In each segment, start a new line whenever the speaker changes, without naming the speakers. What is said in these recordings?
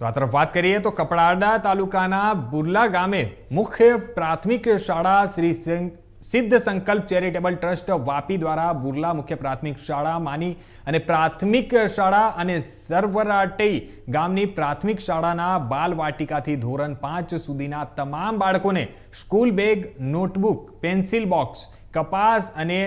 તો આ તરફ વાત કરીએ તો કપડાડા તાલુકાના બુરલા ગામે મુખ્ય પ્રાથમિક શાળા શ્રી સિદ્ધ સંકલ્પ ચેરિટેબલ ટ્રસ્ટ વાપી દ્વારા બુરલા મુખ્ય પ્રાથમિક શાળા માની અને પ્રાથમિક શાળા અને સરવરાટઈ ગામની પ્રાથમિક શાળાના બાલવાટિકાથી ધોરણ પાંચ સુધીના તમામ બાળકોને school bag, notebook, pencil box, કપાસ અને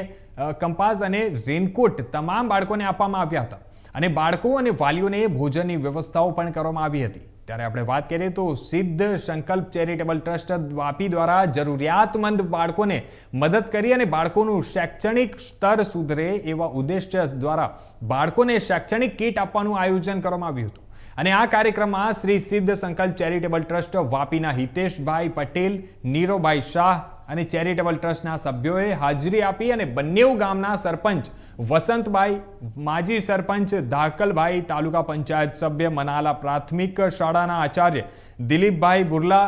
કંપાસ અને રેનકોટ તમામ બાળકોને આપવામાં આવ્યા હતા. અને બાળકો અને વાલીઓને ભોજનની વ્યવસ્થાઓ પણ કરવામાં આવી હતી. ત્યારે આપણે વાત કરીએ તો સિદ્ધ સંકલ્પ ચેરિટેબલ ટ્રસ્ટ વાપી દ્વારા જરૂરિયાતમંદ બાળકોને મદદ કરી અને બાળકોનું શૈક્ષણિક સ્તર સુધરે એવા ઉદ્દેશ્ય દ્વારા બાળકોને શૈક્ષણિક કીટ આપવાનું આયોજન કરવામાં આવ્યું હતું. અને આ કાર્યક્રમમાં શ્રી સિદ્ધ સંકલ્પ ચેરિટેબલ ટ્રસ્ટ વાપીના હિતેશભાઈ પટેલ નીરોભાઈ શાહ અને ચેરિટેબલ ટ્રસ્ટના સભ્યોએ હાજરી આપી અને બંનેવ ગામના સરપંચ વસંતભાઈ, માજી સરપંચ ધાકલભાઈ, તાલુકા પંચાયત સભ્ય મનાલા પ્રાથમિક શાળાના આચાર્ય દિલીપભાઈ બુરલા,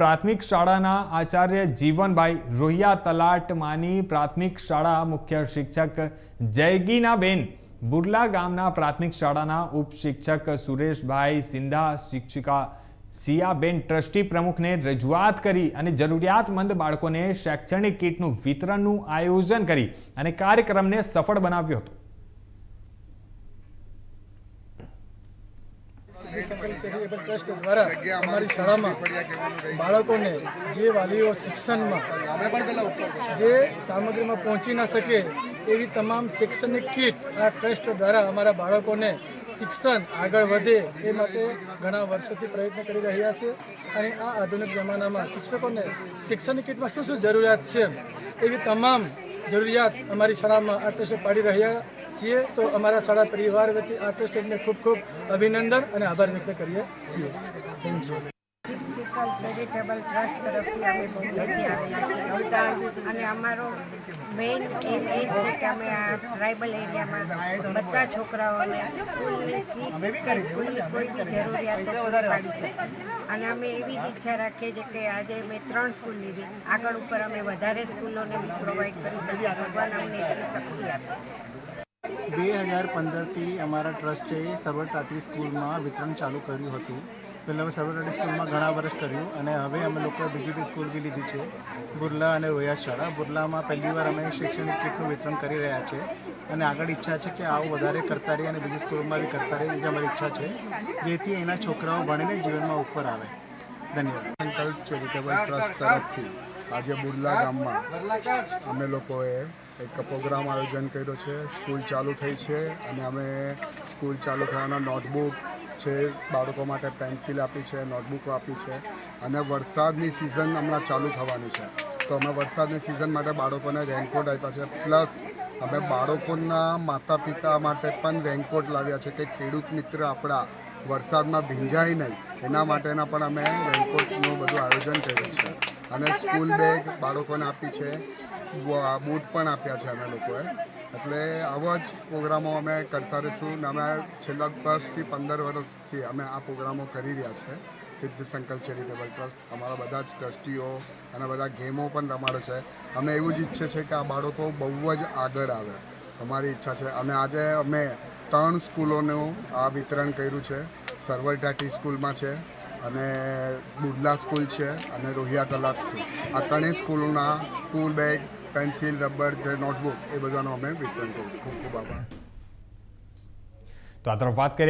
પ્રાથમિક શાળાના આચાર્ય જીવનભાઈ રોહિયા તલાટ માની પ્રાથમિક શાળા મુખ્ય શિક્ષક જયગીનાબેન, બુરલા ગામના પ્રાથમિક શાળાના ઉપશિક્ષક સુરેશભાઈ સિંધા, શિક્ષિકા સિયાબેન ટ્રસ્ટી પ્રમુખને રજૂઆત કરી અને જરૂરિયાતમંદ બાળકોને શૈક્ષણિક કીટનું વિતરણનું આયોજન કરી અને કાર્યક્રમને સફળ બનાવ્યો હતો.
દ્વારા અમારી બાળકોને જે વાલીઓ શિક્ષણમાં જે સામગ્રીમાં પહોંચી ન શકે એવી તમામ શૈક્ષણિક કીટ આ ટ્રસ્ટ દ્વારા અમારા બાળકોને શિક્ષણ આગળ વધે એ માટે ઘણા વર્ષોથી પ્રયત્ન કરી રહ્યા છે અને આ આધુનિક જમાનામાં શિક્ષકોને શિક્ષણની કીટમાં શું શું જરૂરિયાત છે એવી તમામ જરૂરિયાત અમારી શાળામાં આ ટ્રસ્ટ પાડી રહ્યા છીએ. તો અમારા શાળા પરિવાર વતી આ ટ્રસ્ટને ખૂબ ખૂબ અભિનંદન અને આભાર વ્યક્ત કરીએ છીએ. Thank you
physical charitable trust તરફથી અમે બોમ્બેથી આવેલા છીએ અને અમારો મેઇન એમ એ છે કે અમે આ ટ્રાઇબલ એરિયામાં બધા છોકરાઓને સ્કૂલની કે સ્કૂલની કોઈ બી જરૂરિયાતો પૂરી પાડી શકીએ. અને અમે એવી જ ઈચ્છા રાખીએ છીએ કે આજે મેં ત્રણ સ્કૂલ લીધી. આગળ ઉપર અમે વધારે સ્કૂલોને પ્રોવાઈડ કરી શકીએ. ભગવાન અમને એટલી શક્તિ આપે.
બે હજાર પંદરથી અમારા ટ્રસ્ટે સર્વર ટાટી સ્કૂલમાં વિતરણ ચાલુ કર્યું હતું. પહેલાં અમે સર્વર ટાટી સ્કૂલમાં ઘણા વર્ષ કર્યું અને હવે અમે લોકોએ બીજી બી સ્કૂલ બી લીધી છે. બુરલા અને રોયા શાળા. બુરલામાં પહેલી વાર અમે શૈક્ષણિક કીટનું વિતરણ કરી રહ્યા છે. અને આગળ ઈચ્છા છે કે આવું વધારે કરતા રહીએ અને બીજી સ્કૂલમાં બી કરતા રહીએ અમારી ઈચ્છા છે. જેથી એના છોકરાઓ ભણીને જીવનમાં ઉપર આવે. ધન્યવાદ.
સંકલ્પ ચેરિટેબલ ટ્રસ્ટ તરફથી આજે બુરલા ગામમાં અમે લોકોએ એક પ્રોગ્રામ આયોજન કર્યો છે. સ્કૂલ ચાલુ થઈ છે અને અમે સ્કૂલ ચાલુ થયાના નોટબુક છે, બાળકો માટે પેન્સિલ આપી છે, નોટબુકો આપી છે અને વરસાદની સિઝન હમણાં ચાલુ થવાની છે. તો અમે વરસાદની સિઝન માટે બાળકોને રેનકોટ આપ્યા છે. પ્લસ અમે બાળકોના માતા પિતા માટે પણ રેનકોટ લાવ્યા છે કે ખેડૂત મિત્ર આપણા વરસાદમાં ભીંજાય નહીં. એના માટેના પણ અમે રેનકોટનું બધું આયોજન કર્યું છે. અને સ્કૂલ બેગ બાળકોને આપી છે. બૂટ પણ આપ્યા છે અમે લોકોએ. એટલે આવા જ પ્રોગ્રામો અમે કરતા રહીશું ને અમે છેલ્લા દસથી પંદર વર્ષથી અમે આ પ્રોગ્રામો કરી રહ્યા છે. સિદ્ધ સંકલ્પ ચેરિટેબલ ટ્રસ્ટ અમારા બધા જ ટ્રસ્ટીઓ અને બધા ગેમો પણ રમાડે છે. અમે એવું જ ઈચ્છીએ છીએ કે આ બાળકો બહુ જ આગળ આવે. અમારી ઈચ્છા છે. અને આજે અમે ત્રણ સ્કૂલોનું આ વિતરણ કર્યું છે. સર્વર ટાટી સ્કૂલમાં છે. અને બુદલા સ્કૂલ છે અને રોહિયા તલાબ સ્કૂલ. આ ત્રણેય સ્કૂલોના સ્કૂલ બેગ, પેન્સિલ, રબર, જે નોટબુક એ બધાનું અમે વિતરણ કર્યું. ખૂબ ખૂબ આભાર.
તો આ તરફ વાત કરીએ